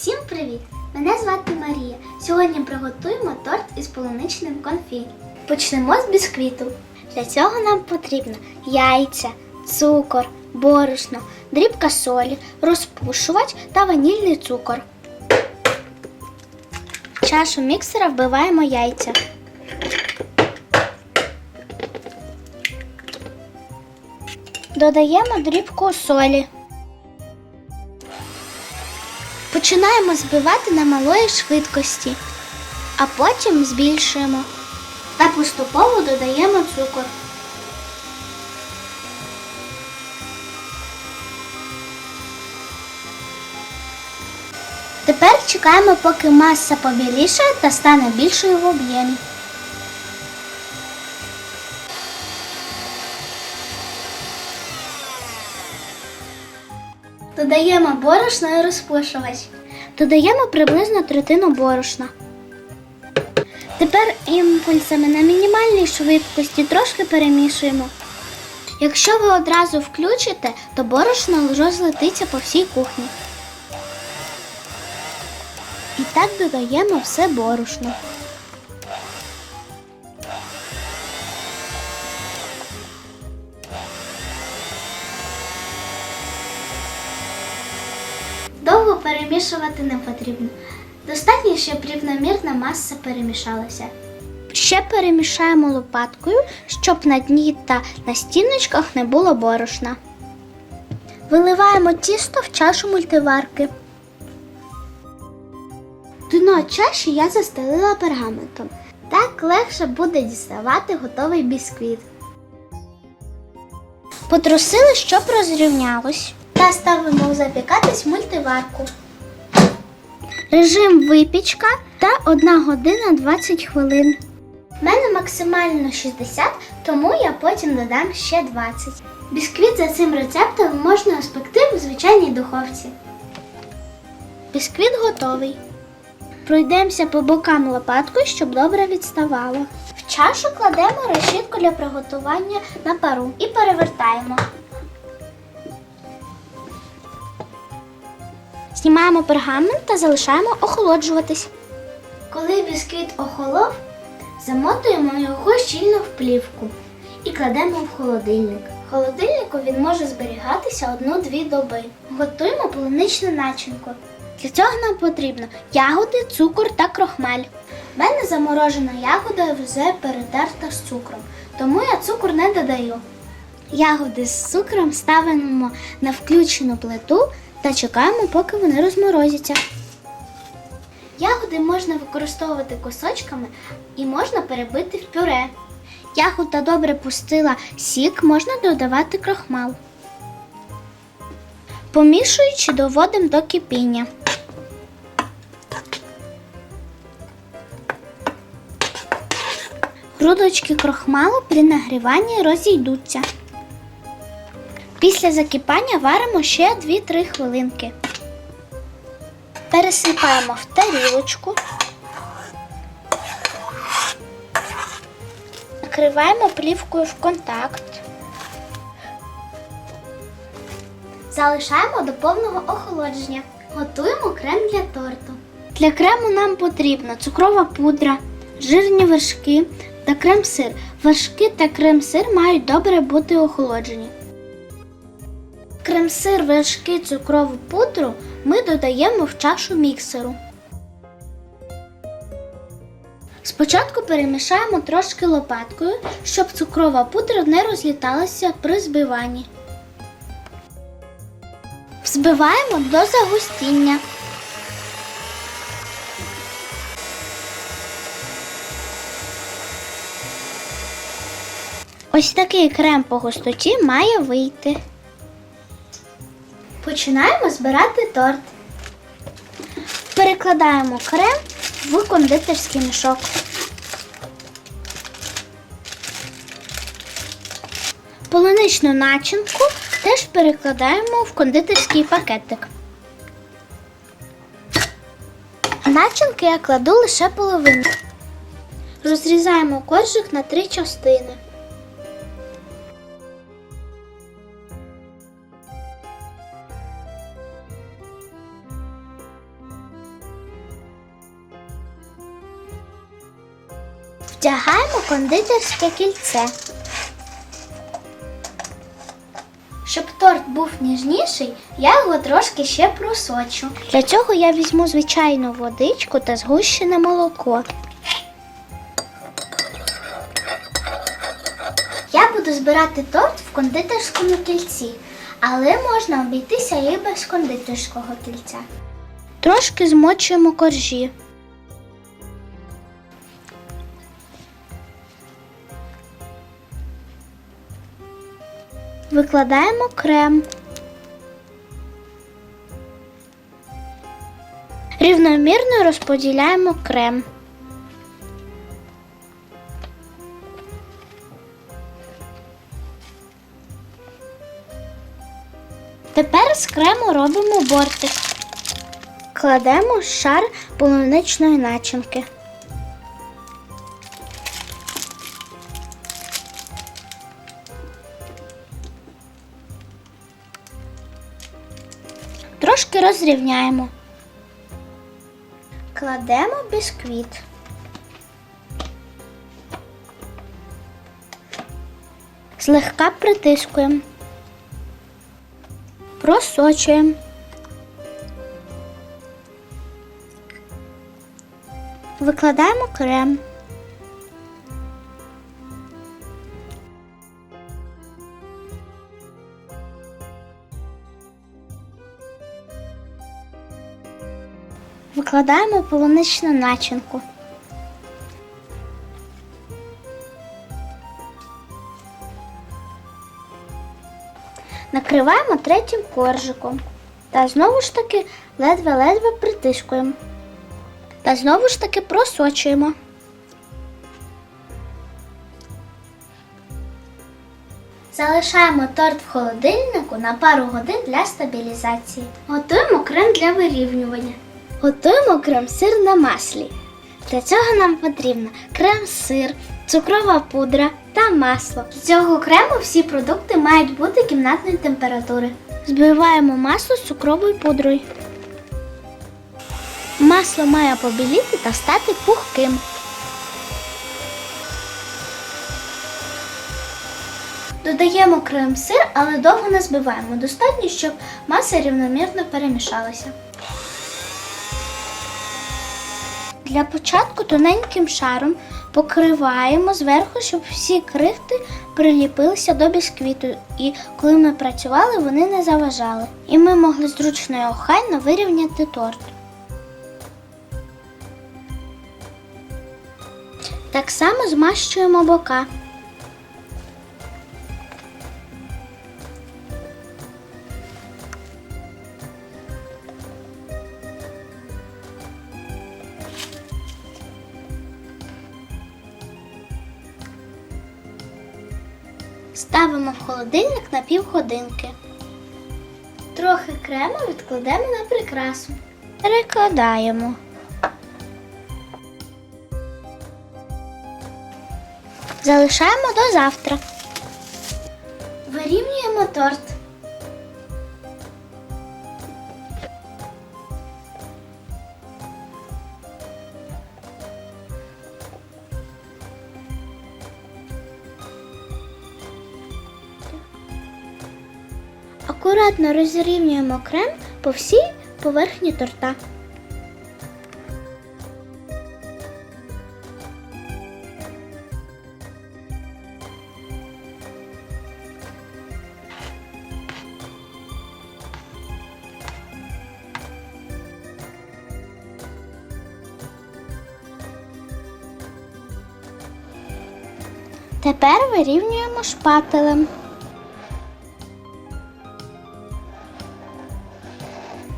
Всім привіт! Мене звати Марія. Сьогодні приготуємо торт із полуничним конфі. Почнемо з бісквіту. Для цього нам потрібно яйця, цукор, борошно, дрібка солі, розпушувач та ванільний цукор. В чашу міксера вбиваємо яйця. Додаємо дрібку солі. Починаємо збивати на малої швидкості, а потім збільшуємо та поступово додаємо цукор. Тепер чекаємо, поки маса побілішає та стане більшою в об'ємі. Додаємо борошно і розпушувач. Додаємо приблизно третину борошна. Тепер імпульсами на мінімальній швидкості трошки перемішуємо. Якщо ви одразу включите, то борошно розлетиться по всій кухні. І так додаємо все борошно. Перемішувати не потрібно. Достатньо, щоб рівномірна маса перемішалася. Ще перемішаємо лопаткою, щоб на дні та на стіночках не було борошна. Виливаємо тісто в чашу мультиварки. Дно чаші я застелила пергаментом. Так легше буде діставати готовий бісквіт. Потрусили, щоб розрівнялось. Та ставимо запікатись в мультиварку. Режим випічка та 1 година 20 хвилин. У мене максимально 60, тому я потім додам ще 20. Бісквіт за цим рецептом можна спекти в звичайній духовці. Бісквіт готовий. Пройдемося по бокам лопаткою, щоб добре відставало. В чашу кладемо решітку для приготування на пару і перевертаємо. Знімаємо пергамент та залишаємо охолоджуватись. Коли бісквіт охолов, замотуємо його щільно в плівку і кладемо в холодильник. В холодильнику він може зберігатися одну-дві доби. Готуємо полуничну начинку. Для цього нам потрібно ягоди, цукор та крохмаль. У мене заморожена ягода вже перетерта з цукром, тому я цукор не додаю. Ягоди з цукром ставимо на включену плиту та чекаємо, поки вони розморозяться. Ягоди можна використовувати кусочками і можна перебити в пюре. Ягода добре пустила сік, можна додавати крохмал. Помішуючи, доводимо до кипіння. Грудочки крохмалу при нагріванні розійдуться. Після закипання варимо ще 2-3 хвилинки. Пересипаємо в тарілочку. Накриваємо плівкою в контакт. Залишаємо до повного охолодження. Готуємо крем для торту. Для крему нам потрібна цукрова пудра, жирні вершки та крем-сир. Вершки та крем-сир мають добре бути охолоджені. Крем-сир, вершки, цукрову пудру ми додаємо в чашу міксеру. Спочатку перемішаємо трошки лопаткою, щоб цукрова пудра не розліталася при збиванні. Взбиваємо до загустіння. Ось такий крем по густоті має вийти. Починаємо збирати торт. Перекладаємо крем в кондитерський мішок. Полуничну начинку теж перекладаємо в кондитерський пакетик. Начинки я кладу лише половину. Розрізаємо коржик на три частини. Вдягаємо кондитерське кільце. Щоб торт був ніжніший, я його трошки ще просочу. Для цього я візьму звичайну водичку та згущене молоко. Я буду збирати торт в кондитерському кільці, але можна обійтися і без кондитерського кільця. Трошки змочуємо коржі. Викладаємо крем. Рівномірно розподіляємо крем. Тепер з крему робимо бортик. Кладемо шар полуничної начинки. Трошки розрівняємо. Кладемо бісквіт. Злегка притискуємо. Просочуємо. Викладаємо крем. Викладаємо полуничну начинку. Накриваємо третім коржиком. Та знову ж таки ледве-ледве притискуємо. Та знову ж таки просочуємо. Залишаємо торт в холодильнику на пару годин для стабілізації. Готуємо крем для вирівнювання. Готуємо крем-сир на маслі. Для цього нам потрібно крем-сир, цукрова пудра та масло. З цього крему всі продукти мають бути кімнатної температури. Збиваємо масло з цукровою пудрою. Масло має побіліти та стати пухким. Додаємо крем-сир, але довго не збиваємо. Достатньо, щоб маса рівномірно перемішалася. Для початку тоненьким шаром покриваємо зверху, щоб всі крихти приліпилися до бісквіту, і коли ми працювали, вони не заважали. І ми могли зручно і охайно вирівняти торт. Так само змащуємо бока. Ставимо в холодильник на півгодинки. Трохи крему відкладемо на прикрасу. Перекладаємо. Залишаємо до завтра. Вирівнюємо торт. Акуратно розрівнюємо крем по всій поверхні торта. Тепер вирівнюємо шпателем.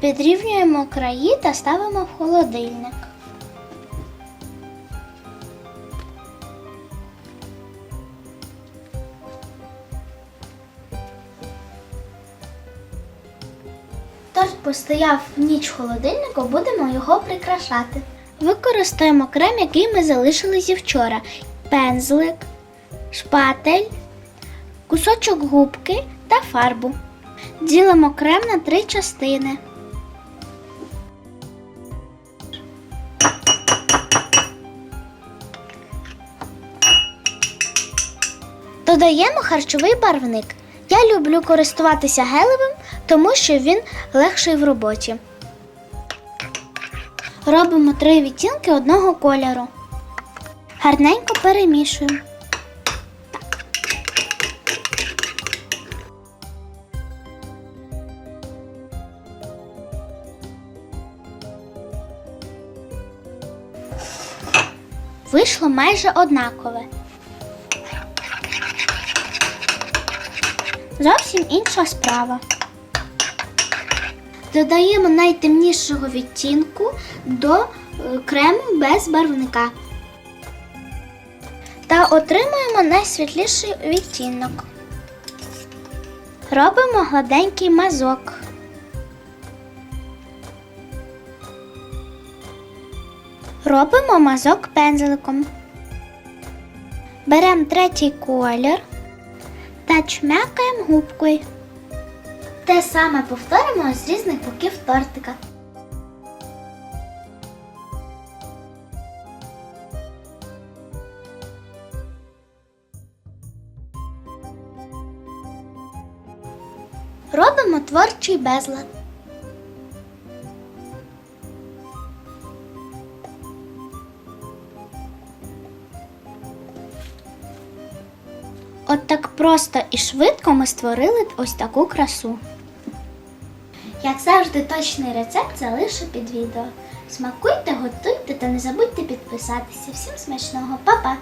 Підрівнюємо краї та ставимо в холодильник. Торт постояв ніч в холодильнику, будемо його прикрашати. Використаємо крем, який ми залишили зі вчора. Пензлик, шпатель, кусочок губки та фарбу. Ділимо крем на три частини. Додаємо харчовий барвник. Я люблю користуватися гелевим, тому що він легший в роботі. Робимо три відтінки одного кольору. Гарненько перемішуємо. Вийшло майже однакове. Зовсім інша справа. Додаємо найтемнішого відтінку до е, крему без барвника. Та отримуємо найсвітліший відтінок. Робимо гладенький мазок. Робимо мазок пензликом. Беремо третій колір та чмякаємо губкою. Те саме повторимо з різних боків тортика. Робимо творчий безлад. От так просто і швидко ми створили ось таку красу. Як завжди, точний рецепт залишу під відео. Смакуйте, готуйте та не забудьте підписатися. Всім смачного, Па-па!